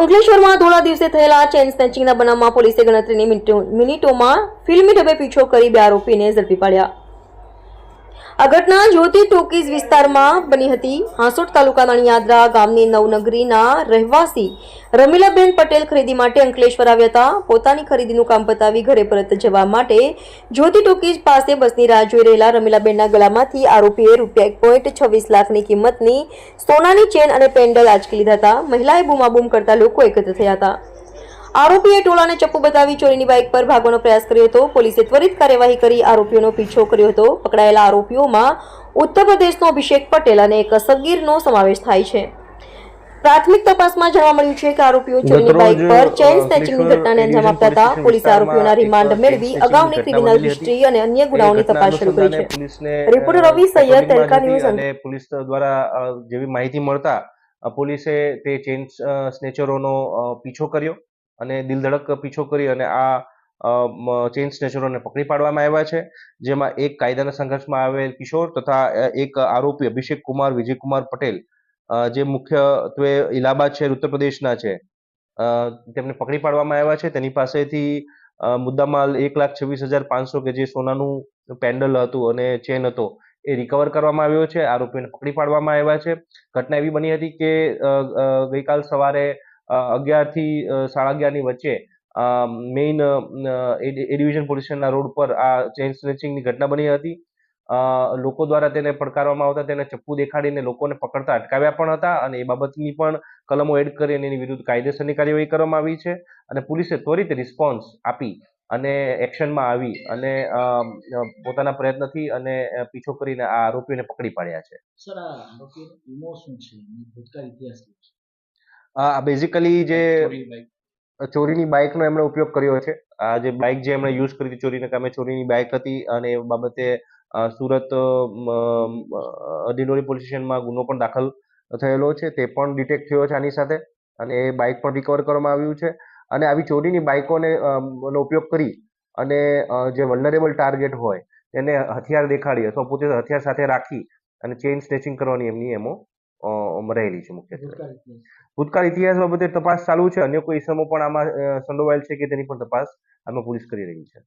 અંકલેશ્વરમાં ધોળા દિવસે થયેલા ચેન સ્નેચિંગના બનાવમાં પોલીસે ગણતરીની મિનિટો- મિનિટોમાં ફિલ્મી ઢબે પીછો કરી બે આરોપીને ઝડપી પાડ્યા. આ ઘટના જ્યોતિ ટોકીઝ વિસ્તારમાં બની હતી. હાંસોટ તાલુકાના યાદરા ગામની નવનગરીના રહેવાસી રમીલાબેન પટેલ ખરીદી માટે અંકલેશ્વર આવ્યા હતા. પોતાની ખરીદીનું કામ પતાવી ઘરે પરત જવા માટે જ્યોતિ ટોકીઝ પાસે બસની રાહ જોઈ રહેલા રમીલાબેનના ગળામાંથી આરોપીએ રૂપિયા એક પોઈન્ટ છવ્વીસ લાખની કિંમતની સોનાની ચેન અને પેન્ડલ આંચકી લીધા હતા. મહિલાએ બૂમાબૂમ કરતા લોકો એકત્ર થયા હતા. આરોપીએ ટોળાને ચપ્પુ બતાવી ચોરીની બાઇક પર ભાગવાનો પ્રયાસ કર્યો હતો. પોલીસે ત્વરિત કાર્યવાહી કરી આરોપીઓનો પીછો કર્યો હતો. પકડાયેલા આરોપીઓમાં ઉત્તર પ્રદેશનો અભિષેક પટેલ અને એક સગીરનો સમાવેશ થાય છે. પ્રાથમિક તપાસમાં જાણવા મળ્યું છે કે આરોપીઓ ચોરીની બાઇક પર ચેઇન સ્નેચિંગની ઘટનાને અંજામ આપતા હતા પોલીસે આરોપીઓના રિમાન્ડ મેળવી અગાઉની ક્રિમિનલ હિસ્ટ્રી અને અન્ય ગુનાઓની તપાસ શરૂ કરી છે. રિપોર્ટર રવિ સૈયદ, તેલકા ન્યૂઝ, અને પોલીસ દ્વારા જેવી માહિતી મળતા પોલીસે તે ચેઇન સ્નેચરોનો પીછો કર્યો. અને દિલધડક પીછો કરી અને આ ચેઇન સ્નેચરોને પકડી પાડવામાં આવ્યા છે. જેમાં એક કાયદાના સંઘર્ષમાં આવેલ કિશોર તથા એક આરોપી અભિષેક કુમાર, વિજયકુમાર પટેલ જે મુખ્યત્વે ઇલાહાબાદ શહેર ઉત્તર પ્રદેશના છે. તેમને પકડી પાડવામાં આવ્યા છે. તેની પાસેથી મુદ્દામાલ એક લાખ છવ્વીસ હજાર પાંચસો કે જે સોનાનું પેન્ડલ હતું અને ચેન હતો, એ રિકવર કરવામાં આવ્યો છે. આરોપીને પકડી પાડવામાં આવ્યા છે. ઘટના એવી બની હતી કે ગઈકાલ સવારે અગિયારથી સાડા અગિયારની વચ્ચે મેઇન એ ડિવિઝન પોલીસ સ્ટેશનના રોડ પર આ ચેન સ્નેચિંગની ઘટના બની હતી. લોકો દ્વારા તેને પડકારવામાં આવતા, તેને ચપ્પુ દેખાડીને લોકોને પકડતા અટકાવ્યા પણ હતા અને એ બાબતની પણ કલમો એડ કરી અને એની વિરુદ્ધ કાયદેસરની કાર્યવાહી કરવામાં આવી છે અને પોલીસે ત્વરિત રિસ્પોન્સ આપી અને એક્શનમાં આવી અને પોતાના પ્રયત્નથી અને પીછો કરીને આ આરોપીઓને પકડી પાડ્યા છે. સર, આ આરોપીનો વીમો શું છે? ભૂતકાળ ઇતિહાસ છે? આ બેઝિકલી જે ચોરીની બાઇકનો એમણે ઉપયોગ કર્યો છે. આ જે બાઇક જે એમણે યુઝ કરી હતી ચોરીને કામે ચોરીની બાઇક હતી અને એ બાબતે સુરત અધિનોરી પોલીસ સ્ટેશનમાં ગુનો પણ દાખલ થયેલો છે. તે પણ ડિટેક્ટ થયો છે આની સાથે અને એ બાઇક પણ રિકવર કરવામાં આવ્યું છે. અને આવી ચોરીની બાઇકોને નો ઉપયોગ કરી અને જે વલ્નરેબલ ટાર્ગેટ હોય એને હથિયાર દેખાડી અથવા પોતે હથિયાર સાથે રાખી અને ચેઇન સ્નેચિંગ કરવાની એમની એમો અ, રહેલી છે મુખ્યત્વે. ભૂતકાળ ઇતિહાસ. ભૂતકાળ બાબતે તપાસ ચાલુ છે. અન્ય કોઈ ઇસમો પણ આમાં સંડોવાયેલ છે કે તેની પણ તપાસ આમાં પોલીસ કરી રહી છે?